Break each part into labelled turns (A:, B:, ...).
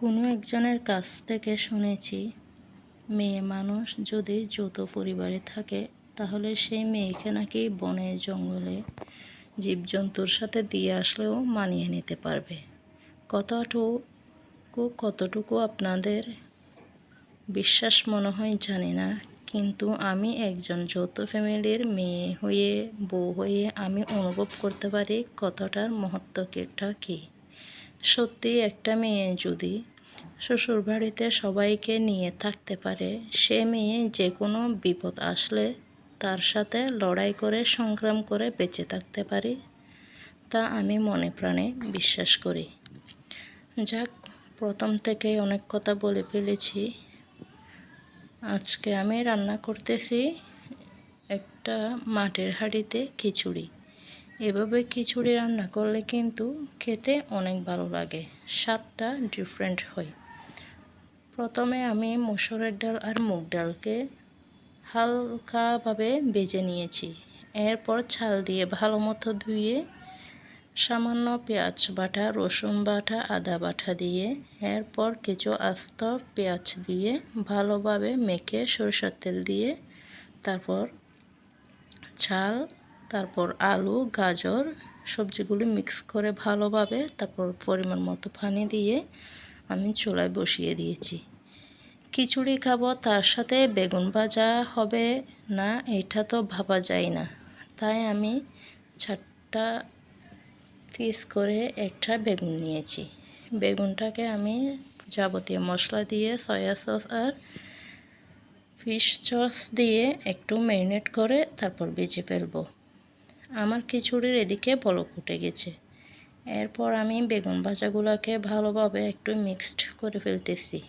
A: কোনো একজনের কাছ থেকে শুনেছি, মেয়ে মানুষ যদি যৌথ পরিবারে থাকে, তাহলে সেই মেয়েকে নাকি বনে জঙ্গলে জীবজন্তুর সাথে দিয়ে আসলেও মানিয়ে নিতে পারবে। কতটুকু কতটুকু আপনাদের বিশ্বাস মনে হয় জানি না, কিন্তু আমি একজন যৌথ ফ্যামিলির মেয়ে হয়ে, বউ হয়ে আমি অনুভব করতে পারি কতটার মহত্বটা কী। সত্যি একটা মেয়ে যদি শ্বশুরবাড়িতে সবাইকে নিয়ে থাকতে পারে। সে মেয়ে যে কোনো বিপদ আসলে তার সাথে লড়াই করে, সংগ্রাম করে বেঁচে থাকতে পারি, তা আমি মনে প্রাণে বিশ্বাস করি। যাক, প্রথম থেকেই অনেক কথা বলে ফেলেছি। আজকে আমি রান্না করতেছি একটা মাটির হাঁড়িতে খিচুড়ি। এভাবে খিচুড়ি রান্না করলে কিন্তু খেতে অনেক ভালো লাগে, স্বাদটা ডিফারেন্ট হয়। প্রথমে আমি মসুরের ডাল আর মুগ ডালকে হালকাভাবে বেজে নিয়েছি। এরপর ছাল দিয়ে ভালো মতো ধুয়ে সামান্য পেঁয়াজ বাটা, রসুন বাটা, আদা বাটা দিয়ে এরপর কিছু আস্ত পেঁয়াজ দিয়ে ভালোভাবে মেখে সরষের তেল দিয়ে তারপর ছাল, তারপর আলু, গাজর সবজিগুলি মিক্স করে ভালোভাবে তারপর পরিমাণ মতো পানি দিয়ে আমি চুলায় বসিয়ে দিয়েছি। খিচুড়ি খাব, তার সাথে বেগুন ভাজা হবে না, এটা তো ভাবা যায় না। তাই আমি চারটা পিস করে একটা বেগুন নিয়েছি। বেগুনটাকে আমি যাবতীয় মশলা দিয়ে সয়া সস আর ফিশ সস দিয়ে একটু ম্যারিনেট করে তারপর বেজে ফেলব। আমার খিচুড়ির এদিকে বলক উঠে গেছে। এরপর আমি বেগুন ভাজাগুলোকে ভালোভাবে একটু মিক্সড করে ফেলতেছি।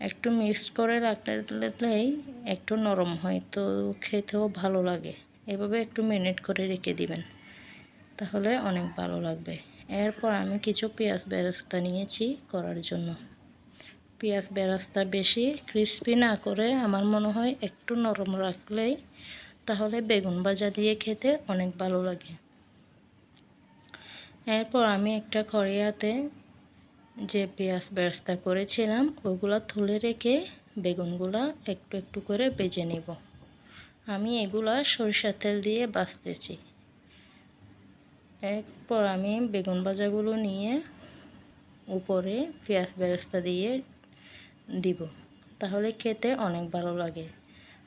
A: একটু মিক্সড করে রাখলেই একটু নরম হয়, তো খেতেও ভালো লাগে। এভাবে একটু মিনিট করে রেখে দিবেন, তাহলে অনেক ভালো লাগবে। এরপর আমি কিছু পেঁয়াজ বেরস্তা নিয়েছি করার জন্য। পেঁয়াজ বেরাস্তা বেশি ক্রিস্পি না করে আমার মনে হয় একটু নরম রাখলেই তাহলে বেগুন ভাজা দিয়ে খেতে অনেক ভালো লাগে। এরপর আমি একটা খড়িয়াতে যে পেঁয়াজ বেরাস্তা করেছিলাম ওইগুলো তুলে রেখে বেগুনগুলো একটু একটু করে বেজে নেব। আমি এগুলা সরিষার তেল দিয়ে বাছতেছি এরপর আমি বেগুন ভাজাগুলো নিয়ে উপরে পেঁয়াজ বেরেস্তা দিয়ে দিব। তাহলে খেতে অনেক ভালো লাগে।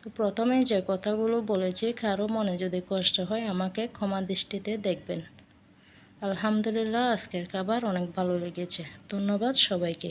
A: তো প্রথমে যে কথাগুলো বলেছি, কারও মনে যদি কষ্ট হয় আমাকে ক্ষমা দৃষ্টিতে দেখবেন। আলহামদুলিল্লাহ আজকের খাবার অনেক ভালো লেগেছে। ধন্যবাদ সবাইকে।